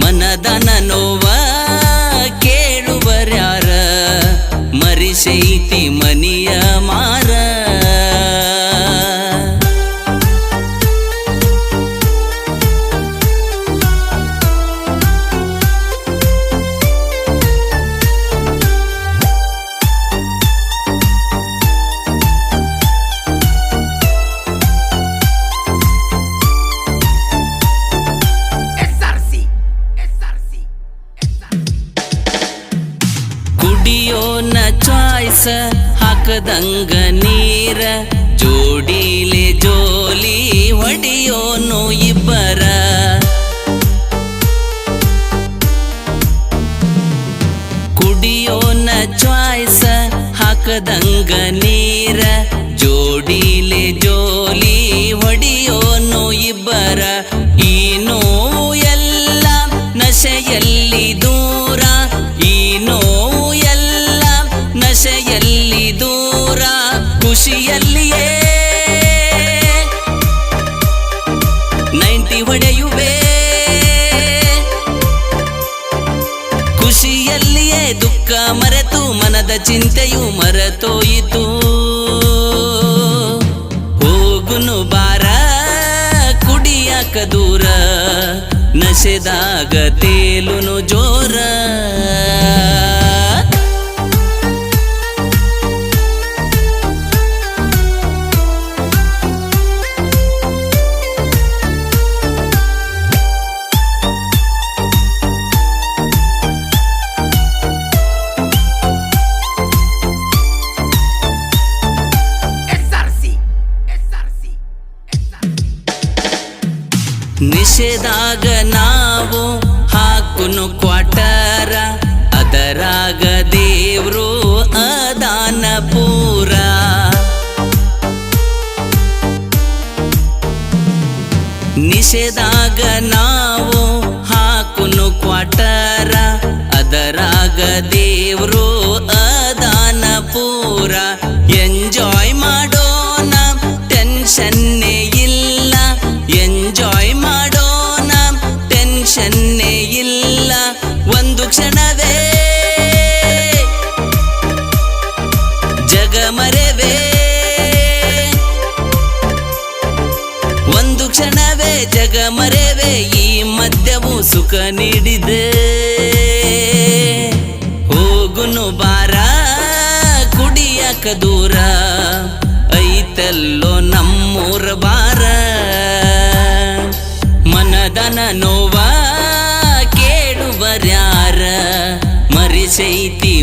ಮನದನ ನೋವ ಹಾಕದಂಗ ನೀರ ಜೋಡಿಲೆ ಜೋಲಿ ಹೊಡಿಯೋನು ಇಬ್ಬರ. ಕುಡಿಯೋನ ಚಾಯ್ಸ ಹಾಕದಂಗ ನೀರ ಜೋಡಿಲೆ ಜೋಲಿ ಹೊಡಿಯೋನು ಇಬ್ಬರ. ಮನದ ಚಿಂತೆಯು ಮರೆತೋಯಿತು. ಹೋಗುನು ಬಾರ ಕುಡಿಯಾಕ ದೂರ ನಶೆದಾಗ ತೇಲುನು ಜೋರ. ನಿಷೇಧಾಗ ನಾವು ಹಾಕುನು ಕ್ವಾಟರ, ಅದರಾಗ ದೇವ್ರು ಅದಾನ ಪೂರ. ನಿಷೇಧಾಗ ನಾವು ಹಾಕುನು ಕ್ವಾಟರ, ಅದರಾಗ ದೇವ್ರು ಅದಾನ ಪೂರ. ಎಂಜಾಯ್ ಮಾಡೋಣ ಟೆನ್ಷನ್ನೇ ಮರೆವೇ? ಒಂದು ಕ್ಷಣವೇ ಜಗ ಮರೆವೆ, ಈ ಮದ್ಯವು ಸುಖ ನೀಡಿದೆ. ಹೋಗುನು ಬಾರ, ಕುಡಿಯಕ ದೂರ, ಐತಲ್ಲೋ ನಮ್ಮೂರ ಬಾರ. ಮನದನ ನೋವ ಕೇಳುವರ್ಯಾರ, ಮರಿಸೈತಿ